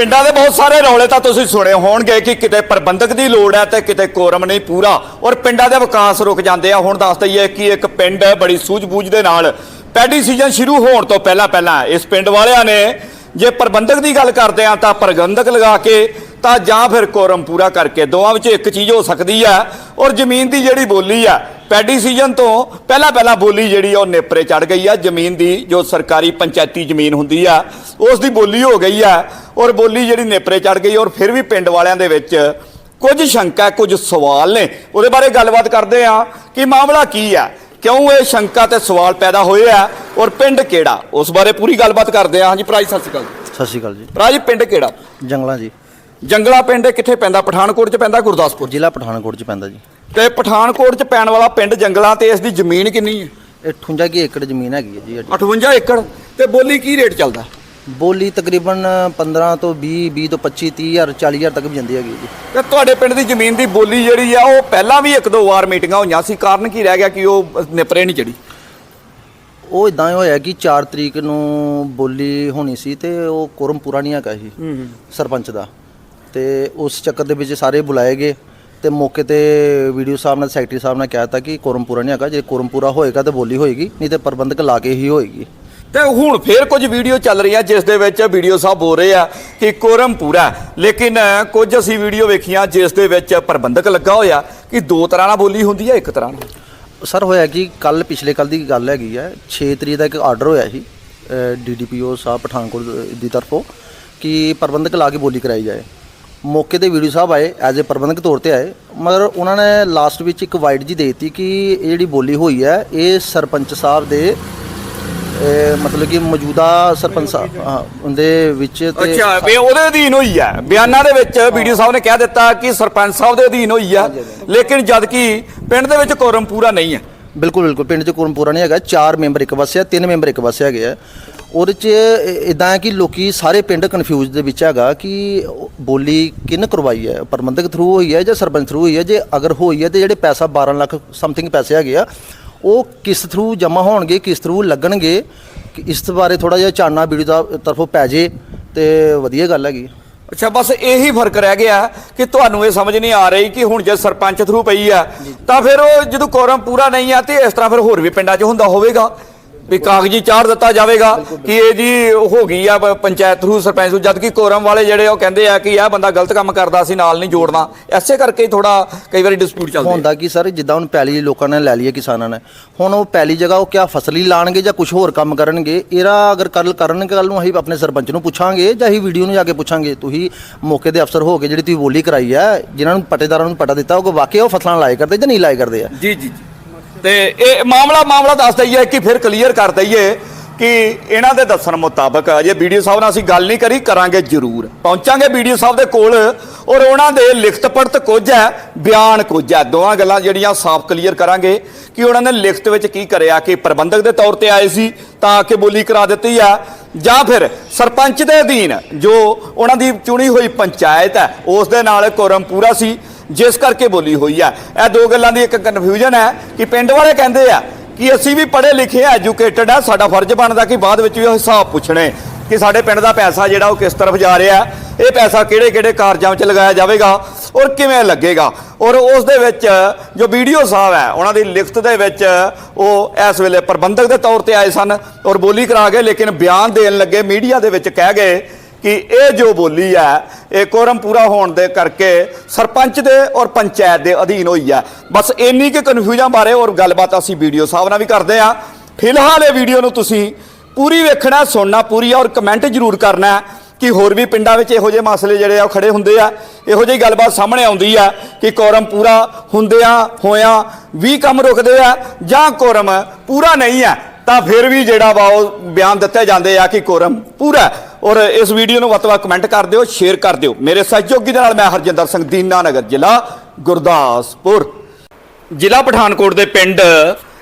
ਪਿੰਡਾਂ ਦੇ ਬਹੁਤ ਸਾਰੇ ਰੌਲੇ ਤਾਂ ਤੁਸੀਂ ਸੁਣੇ ਹੋਣਗੇ ਕਿ ਕਿਤੇ ਪ੍ਰਬੰਧਕ ਦੀ ਲੋੜ ਹੈ ਤੇ ਕਿਤੇ ਕੋਰਮ ਨਹੀਂ ਪੂਰਾ। ਔਰ ਪਿੰਡਾਂ ਦੇ ਵਿਕਾਸ ਰੁਕ ਜਾਂਦੇ ਆ। ਹੁਣ ਦੱਸ ਦਈਏ ਕਿ ਇੱਕ ਪਿੰਡ ਬੜੀ ਸੂਝ-ਬੂਝ ਦੇ ਨਾਲ ਪੈਡੀ ਸੀਜ਼ਨ ਸ਼ੁਰੂ ਹੋਣ ਤੋਂ ਪਹਿਲਾਂ ਪਹਿਲਾਂ ਇਸ ਪਿੰਡ ਵਾਲਿਆਂ ਨੇ ਜੇ ਪ੍ਰਬੰਧਕ ਦੀ ਗੱਲ ਕਰਦੇ ਆ ਤਾਂ ਪ੍ਰਬੰਧਕ ਲਗਾ ਕੇ ਤਾਂ ਜਾਂ ਫਿਰ ਕੋਰਮ ਪੂਰਾ ਕਰਕੇ ਦੋਵਾਂ ਵਿੱਚ ਇੱਕ ਚੀਜ਼ ਹੋ ਸਕਦੀ ਹੈ ਔਰ ਜ਼ਮੀਨ ਦੀ ਜਿਹੜੀ ਬੋਲੀ ਆ ਪੈਡੀ ਸੀਜ਼ਨ ਤੋਂ ਪਹਿਲਾਂ ਪਹਿਲਾਂ ਬੋਲੀ ਜਿਹੜੀ ਆ ਉਹ ਨੇਪਰੇ ਚੜ ਗਈ ਆ। ਜ਼ਮੀਨ ਦੀ ਜੋ ਸਰਕਾਰੀ ਪੰਚਾਇਤੀ ਜ਼ਮੀਨ ਹੁੰਦੀ ਆ ਉਸ ਦੀ ਬੋਲੀ ਹੋ ਗਈ ਆ ਔਰ ਬੋਲੀ ਜਿਹੜੀ ਨੇਪਰੇ ਚੜ ਗਈ ਔਰ ਫਿਰ ਵੀ ਪਿੰਡ ਵਾਲਿਆਂ ਦੇ ਵਿੱਚ ਕੁਝ ਸ਼ੰਕਾ ਕੁਝ ਸਵਾਲ ਨੇ। ਉਹਦੇ ਬਾਰੇ ਗੱਲਬਾਤ ਕਰਦੇ ਆ ਕਿ ਮਾਮਲਾ ਕੀ ਆ? ਕਿਉਂ ਇਹ ਸ਼ੰਕਾ ਤੇ ਸਵਾਲ ਪੈਦਾ ਹੋਏ ਆ? ਔਰ ਪਿੰਡ ਕਿਹੜਾ? ਉਸ ਬਾਰੇ ਪੂਰੀ ਗੱਲਬਾਤ ਕਰਦੇ ਆ। ਹਾਂਜੀ ਭਰਾ ਜੀ ਸਤਿ ਸ਼੍ਰੀ ਅਕਾਲ ਸਤਿ ਸ਼੍ਰੀ ਅਕਾਲ ਜੀ। ਭਰਾ ਜੀ ਪਿੰਡ ਕਿਹੜਾ? ਜੰਗਲਾਂ ਜੀ। ਜੰਗਲਾ ਪਿੰਡ ਕਿੱਥੇ ਪੈਂਦਾ? ਪਠਾਨਕੋਟ ਚ ਪੈਂਦਾ ਗੁਰਦਾਸਪੁਰ? ਜ਼ਿਲ੍ਹਾ ਪਠਾਨਕੋਟ ਚ ਪੈਂਦਾ ਜੀ। ਤੇ ਪਠਾਨਕੋਟ ਚ ਪੈਣ ਵਾਲਾ ਪਿੰਡ ਜੰਗਲਾ ਤੇ ਇਸ ਦੀ ਜ਼ਮੀਨ ਕਿੰਨੀ ਹੈ? ਇਹ 58 ਕੀ ਏਕੜ ਜ਼ਮੀਨ ਹੈਗੀ ਹੈ ਜੀ ਸਾਡੀ। 58 ਏਕੜ। ਤੇ ਬੋਲੀ ਕੀ ਰੇਟ ਚੱਲਦਾ? ਬੋਲੀ ਤਕਰੀਬਨ 15 ਤੋਂ 20 20 ਤੋਂ 25 30 ਹਜ਼ਾਰ 40 ਹਜ਼ਾਰ ਤੱਕ ਵੀ ਜਾਂਦੀ ਹੈਗੀ ਜੀ। ਤੇ ਤੁਹਾਡੇ ਪਿੰਡ ਦੀ ਜ਼ਮੀਨ ਦੀ ਬੋਲੀ ਜਿਹੜੀ ਆ ਉਹ ਪਹਿਲਾਂ ਵੀ ਇੱਕ ਦੋ ਵਾਰ ਮੀਟਿੰਗਾਂ ਹੋਈਆਂ ਸੀ। ਕਾਰਨ ਕੀ ਰਹਿ ਗਿਆ ਕਿ ਉਹ ਨਿਪਰੇ ਨਹੀਂ ਚੜੀ ਉਹ ਇਦਾਂ ਹੋਇਆ ਕਿ 4 ਤਰੀਕ ਨੂੰ ਬੋਲੀ ਹੋਣੀ ਸੀ ਤੇ ਉਹ ਕੋਰਮ ਪੂਰਾ ਨਹੀਂ ਹੈਗਾ ਸੀ ਸਰਪੰਚ ਦਾ। ਤੇ ਉਸ ਚੱਕਰ ਦੇ ਵਿੱਚ ਸਾਰੇ ਬੁਲਾਏ ਗਏ ਤੇ ਮੌਕੇ ਤੇ ਵੀਡੀਓ ਸਾਹਿਬ ਨਾਲ ਸੈਕਟਰੀ ਸਾਹਿਬ ਨੇ ਕਿਹਾ ਤਾ ਕਿ ਕੋਰਮ ਪੂਰਾ ਨਹੀਂ ਹੈਗਾ ਜੇ ਕੋਰਮ ਪੂਰਾ ਹੋਏਗਾ ਤੇ ਬੋਲੀ ਹੋਏਗੀ ਨਹੀਂ ਤੇ ਪ੍ਰਬੰਧਕ ਲਾ ਕੇ ਹੀ ਹੋਏਗੀ। ਤੇ ਹੁਣ ਫੇਰ ਕੁਝ ਵੀਡੀਓ ਚੱਲ ਰਹੀਆਂ ਜਿਸ ਦੇ ਵਿੱਚ ਵੀਡੀਓ ਸਾਹਿਬ ਬੋਲ ਰਹੇ ਆ ਕਿ ਕੋਰਮ ਪੂਰਾ ਹੈ। ਲੇਕਿਨ ਕੁਝ ਅਸੀਂ ਵੀਡੀਓ ਵੇਖੀਆਂ ਜਿਸ ਦੇ ਵਿੱਚ ਪ੍ਰਬੰਧਕ ਲੱਗਾ ਹੋਇਆ ਕਿ ਦੋ ਤਰ੍ਹਾਂ ਨਾਲ ਬੋਲੀ ਹੁੰਦੀ ਹੈ ਇੱਕ ਤਰ੍ਹਾਂ ਨਾਲ। ਸਰ ਹੋਇਆ ਕਿ ਕੱਲ ਪਿਛਲੇ ਕੱਲ ਦੀ ਗੱਲ ਹੈਗੀ ਹੈ 6 ਤਰੀਕ ਦਾ ਇੱਕ ਆਰਡਰ ਹੋਇਆ ਸੀ ਡੀਡੀਪੀਓ ਸਾਹਿਬ ਪਠਾਨਕੋਟ ਦੀ ਤਰਫੋਂ ਕਿ ਪ੍ਰਬੰਧਕ ਲਾ ਕੇ ਬੋਲੀ ਕਰਾਈ ਜਾਏ। ਮੌਕੇ ਤੇ ਵੀਡੀਓ ਸਾਹਿਬ ਆਏ ਐਜ਼ ਅ ਪ੍ਰਬੰਧਕ ਤੌਰ ਤੇ ਆਏ। ਮਗਰ ਉਹਨਾਂ ਨੇ ਲਾਸਟ ਵਿੱਚ ਇੱਕ ਵਾਈਟ ਜੀ ਦੇ ਦਿੱਤੀ ਕਿ ਇਹ ਜਿਹੜੀ ਬੋਲੀ ਹੋਈ ਹੈ ਇਹ ਸਰਪੰਚ ਸਾਹਿਬ ਦੇ ਇਹ ਮਤਲਬ ਕਿ ਮੌਜੂਦਾ ਸਰਪੰਚ ਸਾਹਿਬ ਹਾਂ, ਉਹਦੇ ਵਿੱਚ ਤੇ ਅੱਛਾ ਵੀ ਉਹਦੇ ਅਧੀਨ ਹੋਈ ਆ ਬਿਆਨਾਂ ਦੇ ਵਿੱਚ ਵੀਡੀਓ ਸਾਹਿਬ ਨੇ ਕਹਿ ਦਿੱਤਾ ਕਿ ਸਰਪੰਚ ਸਾਹਿਬ ਦੇ ਅਧੀਨ ਹੋਈ ਆ ਲੇਕਿਨ ਜਦ ਕਿ ਪਿੰਡ ਦੇ ਵਿੱਚ ਕੋਰਮ ਪੂਰਾ ਨਹੀਂ ਹੈ। ਬਿਲਕੁਲ ਬਿਲਕੁਲ। ਪਿੰਡ 'ਚ ਕੋਰਮ ਪੂਰਾ ਨਹੀਂ ਹੈਗਾ। ਚਾਰ ਮੈਂਬਰ ਇੱਕ ਪਾਸੇ ਆ ਤਿੰਨ ਮੈਂਬਰ ਇੱਕ ਪਾਸੇ ਹੈਗੇ ਆ। ਉਹਦੇ 'ਚ ਇਦਾਂ ਹੈ ਕਿ ਲੋਕੀ ਸਾਰੇ ਪਿੰਡ ਕਨਫਿਊਜ਼ ਦੇ ਵਿੱਚ ਹੈਗਾ ਕਿ ਬੋਲੀ ਕਿਹਨ ਕਰਵਾਈ ਹੈ? ਪ੍ਰਬੰਧਕ ਥਰੂ ਹੋਈ ਹੈ ਜਾਂ ਸਰਪੰਚ ਥਰੂ ਹੋਈ ਹੈ? ਜੇ ਅਗਰ ਹੋਈ ਹੈ ਤੇ ਜਿਹੜੇ ਪੈਸਾ 12 ਲੱਖ ਸਮਥਿੰਗ ਪੈਸੇ ਹੈਗੇ ਆ ਉਹ ਕਿਸ ਥਰੂ ਜਮ੍ਹਾਂ ਹੋਣਗੇ ਕਿਸ ਥਰੂ ਲੱਗਣਗੇ? ਕਿ ਇਸ ਬਾਰੇ ਥੋੜਾ ਜਿਹਾ ਚਾਨਣਾ ਵੀਡੀਓ ਦਾ ਤਰਫੋਂ ਪੈ ਜੇ ਤੇ ਵਧੀਆ ਗੱਲ ਹੈਗੀ। ਅੱਛਾ ਬਸ ਇਹੀ ਫ਼ਰਕ ਰਹਿ ਗਿਆ ਕਿ ਤੁਹਾਨੂੰ ਇਹ ਸਮਝ ਨਹੀਂ ਆ ਰਹੀ ਕਿ ਹੁਣ ਜੇ ਸਰਪੰਚ ਥਰੂ ਪਈ ਆ ਤਾਂ ਫਿਰ ਉਹ ਜਦੋਂ ਕੋਰਮ ਪੂਰਾ ਨਹੀਂ ਆ ਤੇ ਇਸ ਤਰ੍ਹਾਂ ਫਿਰ ਹੋਰ ਵੀ ਪਿੰਡਾਂ 'ਚ ਹੁੰਦਾ ਹੋਵੇਗਾ। ਵੀ ਕਾਗਜ਼ੀ ਚਾਰ ਦਿੱਤਾ ਜਾਵੇਗਾ ਕਿ ਇਹ ਜੀ ਹੋ ਗਈ ਆ ਪੰਚਾਇਤ ਥਰੂ ਸਰਪੰਚ ਥਰੂ ਜਦ ਕਿ ਕੋਰਮ ਵਾਲੇ ਜਿਹੜੇ ਉਹ ਕਹਿੰਦੇ ਆ ਕਿ ਇਹ ਬੰਦਾ ਗਲਤ ਕੰਮ ਕਰਦਾ ਸੀ ਨਾਲ ਨਹੀਂ ਜੋੜਨਾ। ਐਸੇ ਕਰਕੇ ਥੋੜਾ ਕਈ ਵਾਰੀ ਡਿਸਪਿਊਟ ਚੱਲਦੇ। ਹੁੰਦਾ ਕੀ ਸਰ ਜਿੱਦਾਂ ਹੁਣ ਪੈਲੀ ਲੋਕਾਂ ਨੇ ਲੈ ਲਈ ਹੈ ਕਿਸਾਨਾਂ ਨੇ ਹੁਣ ਉਹ ਪੈਲੀ ਜਗ੍ਹਾ ਉਹ ਕਿਆ ਫਸਲੀ ਲਾਣਗੇ ਜਾਂ ਕੁਝ ਹੋਰ ਕੰਮ ਕਰਨਗੇ? ਇਹਦਾ ਅਗਰ ਕੱਲ ਕਰਨਗੇ ਕੱਲ ਨੂੰ ਅਸੀਂ ਆਪਣੇ ਸਰਪੰਚ ਨੂੰ ਪੁੱਛਾਂਗੇ ਜਾਂ ਅਸੀਂ ਵੀਡੀਓ ਨੂੰ ਜਾ ਕੇ ਪੁੱਛਾਂਗੇ ਤੁਸੀਂ ਮੌਕੇ ਦੇ ਅਫਸਰ ਹੋ ਕੇ ਜਿਹੜੀ ਤੁਸੀਂ ਬੋਲੀ ਕਰਾਈ ਹੈ ਜਿਨ੍ਹਾਂ ਨੂੰ ਪਟੇਦਾਰਾਂ ਨੂੰ ਪਟਾ ਦਿੱਤਾ ਉਹ ਵਾਕਿਆ ਉਹ ਫਸਲਾਂ ਲਾਏ ਕਰਦੇ ਜਾਂ ਨਹੀਂ ਲਾਏ ਕਰਦੇ ਆ? ਜੀ ਜੀ। ਤੇ ਇਹ ਮਾਮਲਾ ਮਾਮਲਾ ਦੱਸ ਦਈਏ ਕਿ ਫਿਰ ਕਲੀਅਰ ਕਰ ਦਈਏ ਕਿ ਇਹਨਾਂ ਦੇ ਦੱਸਣ ਮੁਤਾਬਕ ਅਜੇ ਵੀਡੀਓ ਸਾਹਿਬ ਨਾਲ ਅਸੀਂ ਗੱਲ ਨਹੀਂ ਕਰੀ, ਕਰਾਂਗੇ ਜ਼ਰੂਰ। ਪਹੁੰਚਾਂਗੇ ਵੀਡੀਓ ਸਾਹਿਬ ਦੇ ਕੋਲ ਔਰ ਉਹਨਾਂ ਦੇ ਲਿਖਤ ਪੜਤ ਕੁਝ ਹੈ, ਬਿਆਨ ਕੁਝ ਹੈ। ਦੋਵਾਂ ਗੱਲਾਂ ਜਿਹੜੀਆਂ ਸਾਫ਼ ਕਲੀਅਰ ਕਰਾਂਗੇ ਕਿ ਉਹਨਾਂ ਨੇ ਲਿਖਤ ਵਿੱਚ ਕੀ ਕਰਿਆ, ਕਿ ਪ੍ਰਬੰਧਕ ਦੇ ਤੌਰ ਤੇ ਆਏ ਸੀ ਤਾਂ ਕਿ ਬੋਲੀ ਕਰਾ ਦਿੱਤੀ ਆ ਜਾਂ ਫਿਰ ਸਰਪੰਚ ਦੇ ਅਧੀਨ ਜੋ ਉਹਨਾਂ ਦੀ ਚੁਣੀ ਹੋਈ ਪੰਚਾਇਤ ਹੈ, ਉਸ ਦੇ ਨਾਲ ਕੋਰਮ ਪੂਰਾ ਸੀ। ਜਿਸ ਕਰਕੇ ਬੋਲੀ ਹੋਈ ਆ। ਇਹ ਦੋ ਗੱਲਾਂ ਦੀ ਇੱਕ ਕਨਫਿਊਜ਼ਨ ਹੈ ਕਿ ਪਿੰਡ ਵਾਲੇ ਕਹਿੰਦੇ ਆ ਕਿ ਅਸੀਂ ਵੀ ਪੜ੍ਹੇ ਲਿਖੇ ਐਜੂਕੇਟਡ ਆ, ਸਾਡਾ ਫਰਜ਼ ਬਣਦਾ ਕਿ ਬਾਅਦ ਵਿੱਚ ਵੀ ਉਹ ਹਿਸਾਬ ਪੁੱਛਣੇ ਕਿ ਸਾਡੇ ਪਿੰਡ ਦਾ ਪੈਸਾ ਜਿਹੜਾ ਉਹ ਕਿਸ ਤਰਫ ਜਾ ਰਿਹਾ। ਇਹ ਪੈਸਾ ਕਿਹੜੇ ਕਿਹੜੇ ਕਾਰਜਾਂ ਵਿੱਚ ਲਗਾਇਆ ਜਾਵੇਗਾ ਔਰ ਕਿਵੇਂ ਲੱਗੇਗਾ। ਔਰ ਉਸ ਦੇ ਵਿੱਚ ਜੋ ਵੀਡੀਓ ਸਾਹਿਬ ਹੈ, ਉਹਨਾਂ ਦੀ ਲਿਖਤ ਦੇ ਵਿੱਚ ਉਹ ਇਸ ਵੇਲੇ ਪ੍ਰਬੰਧਕ ਦੇ ਤੌਰ ਤੇ ਆਏ ਸਨ ਔਰ ਬੋਲੀ ਕਰਾ ਗਏ, ਲੇਕਿਨ ਬਿਆਨ ਦੇਣ ਲੱਗੇ, ਮੀਡੀਆ ਦੇ ਵਿੱਚ ਕਹਿ ਗਏ ਕਿ ਇਹ ਜੋ ਬੋਲੀ ਹੈ, ਇਹ ਕੋਰਮ ਪੂਰਾ ਹੋਣ ਦੇ ਕਰਕੇ ਸਰਪੰਚ ਦੇ ਔਰ ਪੰਚਾਇਤ ਦੇ ਅਧੀਨ ਹੋਈ ਹੈ। ਬਸ ਇੰਨੀ ਕਿ ਕਨਫਿਊਜ਼ਨ ਬਾਰੇ ਔਰ ਗੱਲਬਾਤ ਅਸੀਂ ਵੀਡੀਓ ਸਾਹਿਬ ਨਾਲ ਵੀ ਕਰਦੇ ਆ ਫਿਲਹਾਲ ਇਹ ਵੀਡੀਓ ਨੂੰ ਤੁਸੀਂ ਪੂਰੀ ਵੇਖਣਾ, ਸੁਣਨਾ ਪੂਰੀ ਔਰ ਕਮੈਂਟ ਜ਼ਰੂਰ ਕਰਨਾ ਕਿ ਹੋਰ ਵੀ ਪਿੰਡਾਂ ਵਿੱਚ ਇਹੋ ਜਿਹੇ ਮਸਲੇ ਜਿਹੜੇ ਆ ਉਹ ਖੜੇ ਹੁੰਦੇ ਆ। ਇਹੋ ਜਿਹੀ ਗੱਲਬਾਤ ਸਾਹਮਣੇ ਆਉਂਦੀ ਆ ਕਿ ਕੋਰਮ ਪੂਰਾ ਹੁੰਦਿਆਂ ਹੋਇਆਂ ਵੀ ਕੰਮ ਰੁਕਦੇ ਆ ਜਾਂ ਕੋਰਮ ਪੂਰਾ ਨਹੀਂ ਆ ਤਾਂ ਫਿਰ ਵੀ ਜਿਹੜਾ ਵਾ ਉਹ ਬਿਆਨ ਦਿੱਤੇ ਜਾਂਦੇ ਆ ਕਿ ਕੋਰਮ ਪੂਰਾ ਔਰ ਇਸ ਵੀਡੀਓ ਨੂੰ ਵੱਧ ਤੋਂ ਵੱਧ ਕਮੈਂਟ ਕਰ ਦਿਓ ਸ਼ੇਅਰ ਕਰ ਦਿਓ। ਮੇਰੇ ਸਹਿਯੋਗੀ ਦੇ ਨਾਲ ਮੈਂ ਹਰਜਿੰਦਰ ਸਿੰਘ ਦੀਨਾਨਗਰ ਜ਼ਿਲ੍ਹਾ ਗੁਰਦਾਸਪੁਰ। ਜ਼ਿਲ੍ਹਾ ਪਠਾਨਕੋਟ ਦੇ ਪਿੰਡ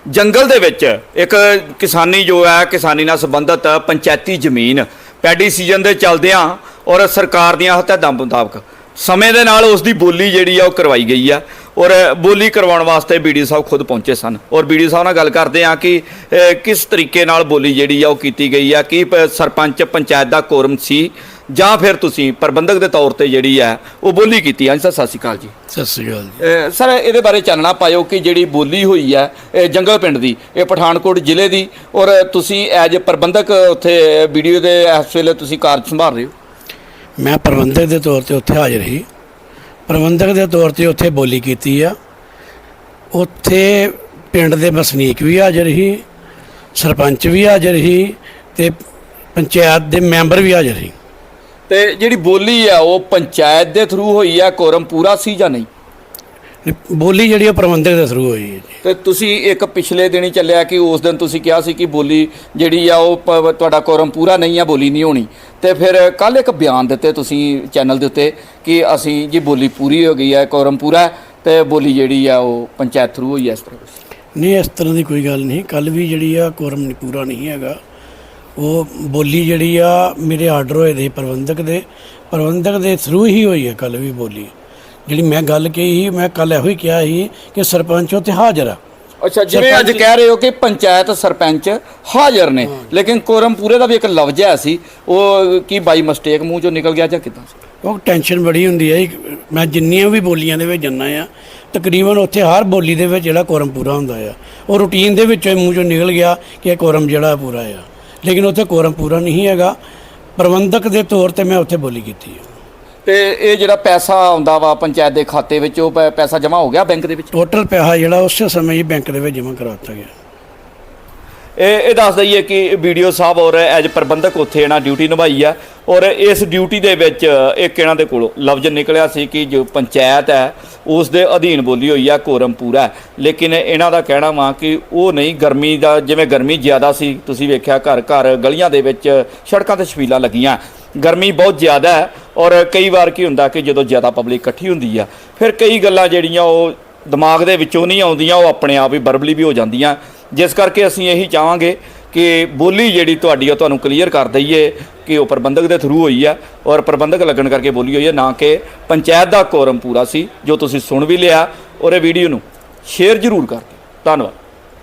ਜੰਗਲ ਦੇ ਵਿੱਚ ਇੱਕ ਕਿਸਾਨੀ ਜੋ ਹੈ, ਕਿਸਾਨੀ ਨਾਲ ਸੰਬੰਧਿਤ ਪੰਚਾਇਤੀ ਜ਼ਮੀਨ ਪੈਡੀ ਸੀਜ਼ਨ ਦੇ ਚੱਲਦਿਆਂ ਔਰ ਸਰਕਾਰ ਦੀਆਂ ਹਦਾਇਤਾਂ ਮੁਤਾਬਕ ਸਮੇਂ ਦੇ ਨਾਲ ਉਸ ਦੀ ਬੋਲੀ ਜਿਹੜੀ ਆ ਉਹ ਕਰਵਾਈ ਗਈ ਆ। ਔਰ ਬੋਲੀ ਕਰਵਾਉਣ ਵਾਸਤੇ ਬੀਡੀ ਸਾਹਿਬ ਖੁਦ ਪਹੁੰਚੇ ਸਨ। ਔਰ ਬੀਡੀ ਸਾਹਿਬ ਨਾਲ ਗੱਲ ਕਰਦੇ ਆ ਕਿ ਕਿਸ ਤਰੀਕੇ ਨਾਲ ਬੋਲੀ ਜਿਹੜੀ ਆ ਉਹ ਕੀਤੀ ਗਈ ਆ ਕਿ ਸਰਪੰਚ ਪੰਚਾਇਤ ਦਾ ਕੋਰਮ ਸੀ ਜਾਂ ਫਿਰ ਤੁਸੀਂ ਪ੍ਰਬੰਧਕ ਦੇ ਤੌਰ ਤੇ ਜਿਹੜੀ ਆ ਉਹ ਬੋਲੀ ਕੀਤੀ ਹਾਂਜੀ ਸਰ ਸਤਿ ਸ਼੍ਰੀ ਅਕਾਲ ਜੀ। ਸਤਿ ਸ੍ਰੀ ਅਕਾਲ ਜੀ। ਸਰ ਇਹਦੇ ਬਾਰੇ ਚਾਨਣਾ ਪਾਇਓ ਕਿ ਜਿਹੜੀ ਬੋਲੀ ਹੋਈ ਹੈ ਇਹ ਜੰਗਲ ਪਿੰਡ ਦੀ ਇਹ ਪਠਾਨਕੋਟ ਜ਼ਿਲ੍ਹੇ ਦੀ। ਔਰ ਤੁਸੀਂ ਐਜ ਪ੍ਰਬੰਧਕ ਉੱਥੇ ਵੀਡੀਓ ਦੇ ਇਸ ਵੇਲੇ ਤੁਸੀਂ ਕਾਰਜ ਸੰਭਾਲ ਰਹੇ ਹੋ। ਮੈਂ ਪ੍ਰਬੰਧਕ ਦੇ ਤੌਰ ਤੇ ਉੱਥੇ ਹਾਜ਼ਰ ਸੀ। ਪ੍ਰਬੰਧਕ ਦੇ ਤੌਰ ਤੇ ਉੱਥੇ ਬੋਲੀ ਕੀਤੀ ਆ। ਉੱਥੇ ਪਿੰਡ ਦੇ ਵਸਨੀਕ ਵੀ ਹਾਜ਼ਰ ਸੀ, ਸਰਪੰਚ ਵੀ ਹਾਜ਼ਰ ਸੀ ਤੇ ਪੰਚਾਇਤ ਦੇ ਮੈਂਬਰ ਵੀ ਹਾਜ਼ਰ ਸੀ। ਤੇ ਜਿਹੜੀ ਬੋਲੀ ਆ, ਉਹ ਪੰਚਾਇਤ ਦੇ ਥਰੂ ਹੋਈ ਆ, ਕੋਰਮ ਪੂਰਾ ਸੀ ਜਾਂ ਨਹੀਂ? ਬੋਲੀ ਜਿਹੜੀ ਉਹ ਪ੍ਰਬੰਧਕ ਦੇ ਥਰੂ ਹੋਈ ਹੈ ਜੀ। ਤੇ ਤੁਸੀਂ ਇੱਕ ਪਿਛਲੇ ਦਿਨ ਹੀ ਚੱਲਿਆ ਕਿ ਉਸ ਦਿਨ ਤੁਸੀਂ ਕਿਹਾ ਸੀ ਕਿ ਬੋਲੀ ਜਿਹੜੀ ਆ ਉਹ ਪ- ਤੁਹਾਡਾ ਕੋਰਮ ਪੂਰਾ ਨਹੀਂ ਆ ਬੋਲੀ ਨਹੀਂ ਹੋਣੀ। ਤੇ ਫਿਰ ਕੱਲ ਇੱਕ ਬਿਆਨ ਦਿੱਤੇ ਤੁਸੀਂ ਚੈਨਲ ਦੇ ਉੱਤੇ ਕਿ ਅਸੀਂ ਜੀ ਬੋਲੀ ਪੂਰੀ ਹੋ ਗਈ ਹੈ ਕੋਰਮ ਪੂਰਾ ਹੈ ਤੇ ਬੋਲੀ ਜਿਹੜੀ ਆ ਉਹ ਪੰਚਾਇਤ ਥਰੂ ਹੋਈ ਹੈ ਇਸ ਤਰ੍ਹਾਂ। ਨਹੀਂ ਇਸ ਤਰ੍ਹਾਂ ਦੀ ਕੋਈ ਗੱਲ ਨਹੀਂ। ਕੱਲ ਵੀ ਜਿਹੜੀ ਆ ਕੋਰਮ ਨਹੀਂ ਪੂਰਾ ਨਹੀਂ ਹੈਗਾ। ਉਹ ਬੋਲੀ ਜਿਹੜੀ ਆ ਮੇਰੇ ਆਰਡਰ ਹੋਏ ਦੇ ਪ੍ਰਬੰਧਕ ਦੇ। ਪ੍ਰਬੰਧਕ ਦੇ ਥਰੂ ਹੀ ਹੋਈ ਹੈ ਕੱਲ ਵੀ ਬੋਲੀ। ਜਿਹੜੀ ਮੈਂ ਗੱਲ ਕਹੀ ਸੀ ਮੈਂ ਕੱਲ ਇਹੋ ਹੀ ਕਿਹਾ ਸੀ ਕਿ ਸਰਪੰਚ ਉੱਥੇ ਹਾਜ਼ਰ ਆ। ਅੱਛਾ ਜਿਵੇਂ ਅੱਜ ਕਹਿ ਰਹੇ ਹੋ ਕਿ ਪੰਚਾਇਤ ਸਰਪੰਚ ਹਾਜ਼ਰ ਨੇ ਲੇਕਿਨ ਕੋਰਮ ਪੂਰੇ ਦਾ ਵੀ ਇੱਕ ਲਫ਼ਜ਼ ਹੈ ਸੀ ਉਹ ਕੀ ਬਾਈ ਮਿਸਟੇਕ ਮੂੰਹ ਚੋਂ ਨਿਕਲ ਗਿਆ ਜਾਂ ਕਿਦਾਂ ਉਹ ਟੈਨਸ਼ਨ ਬੜੀ ਹੁੰਦੀ ਹੈ ਇੱਕ- ਮੈਂ ਜਿੰਨੀਆਂ ਵੀ ਬੋਲੀਆਂ ਦੇ ਵਿੱਚ ਜੰਨਾ ਆ ਤਕਰੀਬਨ ਉੱਥੇ ਹਰ ਬੋਲੀ ਦੇ ਵਿੱਚ ਜਿਹੜਾ ਕੋਰਮ ਪੂਰਾ ਹੁੰਦਾ ਆ ਉਹ ਰੂਟੀਨ ਦੇ ਵਿੱਚੋਂ ਹੀ ਮੂੰਹ ਚੋਂ ਨਿਕਲ ਗਿਆ ਕਿ ਇਹ ਕੋਰਮ ਜਿਹੜਾ ਪੂਰਾ ਆ। ਲੇਕਿਨ ਉੱਥੇ ਕੋਰਮ ਪੂਰਾ ਨਹੀਂ ਹੈਗਾ। ਪ੍ਰਬੰਧਕ ਦੇ ਤੌਰ ਤੇ ਮੈਂ ਉੱਥੇ ਬੋਲੀ ਕੀਤੀ ਹੈ ਤੇ ਇਹ ਜਿਹੜਾ ਪੈਸਾ ਆਉਂਦਾ ਵਾ ਪੰਚਾਇਤ ਦੇ ਖਾਤੇ ਵਿੱਚ ਉਹ ਪੈ- ਪੈਸਾ ਜਮ੍ਹਾਂ ਹੋ ਗਿਆ ਬੈਂਕ ਦੇ ਵਿੱਚ? ਟੋਟਲ ਪੈਸਾ ਜਿਹੜਾ ਉਸੇ ਸਮੇਂ ਹੀ ਬੈਂਕ ਦੇ ਵਿੱਚ ਜਮ੍ਹਾਂ ਕਰਵਾਤਾ ਗਿਆ। ਇਹ ਇਹ ਦੱਸ ਦਈਏ ਕਿ ਵੀਡੀਓ ਸਾਹਿਬ ਔਰ ਐਜ ਪ੍ਰਬੰਧਕ ਉੱਥੇ ਇਹਨਾਂ ਡਿਊਟੀ ਨਿਭਾਈ ਆ ਔਰ ਇਸ ਡਿਊਟੀ ਦੇ ਵਿੱਚ ਇੱਕ ਇਹਨਾਂ ਦੇ ਕੋਲੋਂ ਲਫ਼ਜ਼ ਨਿਕਲਿਆ ਸੀ ਕਿ ਜੋ ਪੰਚਾਇਤ ਹੈ ਉਸ ਦੇ ਅਧੀਨ ਬੋਲੀ ਹੋਈ ਆ ਕੋਰਮ ਪੂਰਾ ਹੈ। ਲੇਕਿਨ ਇਹਨਾਂ ਦਾ ਕਹਿਣਾ ਵਾ ਕਿ ਉਹ ਨਹੀਂ ਗਰਮੀ ਦਾ ਜਿਵੇਂ ਗਰਮੀ ਜ਼ਿਆਦਾ ਸੀ ਤੁਸੀਂ ਵੇਖਿਆ ਘਰ ਘਰ ਗਲੀਆਂ ਦੇ ਵਿੱਚ ਸੜਕਾਂ ਤੇ ਛਬੀਲਾਂ ਲੱਗੀਆਂ। ਗਰਮੀ ਬਹੁਤ ਜ਼ਿਆਦਾ ਹੈ ਔਰ ਕਈ ਵਾਰ ਕੀ ਹੁੰਦਾ ਕਿ ਜਦੋਂ ਜ਼ਿਆਦਾ ਪਬਲਿਕ ਇਕੱਠੀ ਹੁੰਦੀ ਆ, ਫਿਰ ਕਈ ਗੱਲਾਂ ਜਿਹੜੀਆਂ ਉਹ ਦਿਮਾਗ ਦੇ ਵਿੱਚੋਂ ਨਹੀਂ ਆਉਂਦੀਆਂ, ਉਹ ਆਪਣੇ ਆਪ ਹੀ ਬਰਬਲੀ ਵੀ ਹੋ ਜਾਂਦੀਆਂ। ਜਿਸ ਕਰਕੇ ਅਸੀਂ ਇਹੀ ਚਾਹਾਂਗੇ ਕਿ ਬੋਲੀ ਜਿਹੜੀ ਤੁਹਾਡੀ ਉਹ ਤੁਹਾਨੂੰ ਕਲੀਅਰ ਕਰ ਦਈਏ ਕਿ ਉਹ ਪ੍ਰਬੰਧਕ ਦੇ ਥਰੂ ਹੋਈ ਆ ਔਰ ਪ੍ਰਬੰਧਕ ਲੱਗਣ ਕਰਕੇ ਬੋਲੀ ਹੋਈ ਹੈ ਨਾ ਕਿ ਪੰਚਾਇਤ ਦਾ ਕੋਰਮ ਪੂਰਾ ਸੀ, ਜੋ ਤੁਸੀਂ ਸੁਣ ਵੀ ਲਿਆ ਔਰ ਇਹ ਵੀਡੀਓ ਨੂੰ ਸ਼ੇਅਰ ਜ਼ਰੂਰ ਕਰ ਦਿਓ। ਧੰਨਵਾਦ।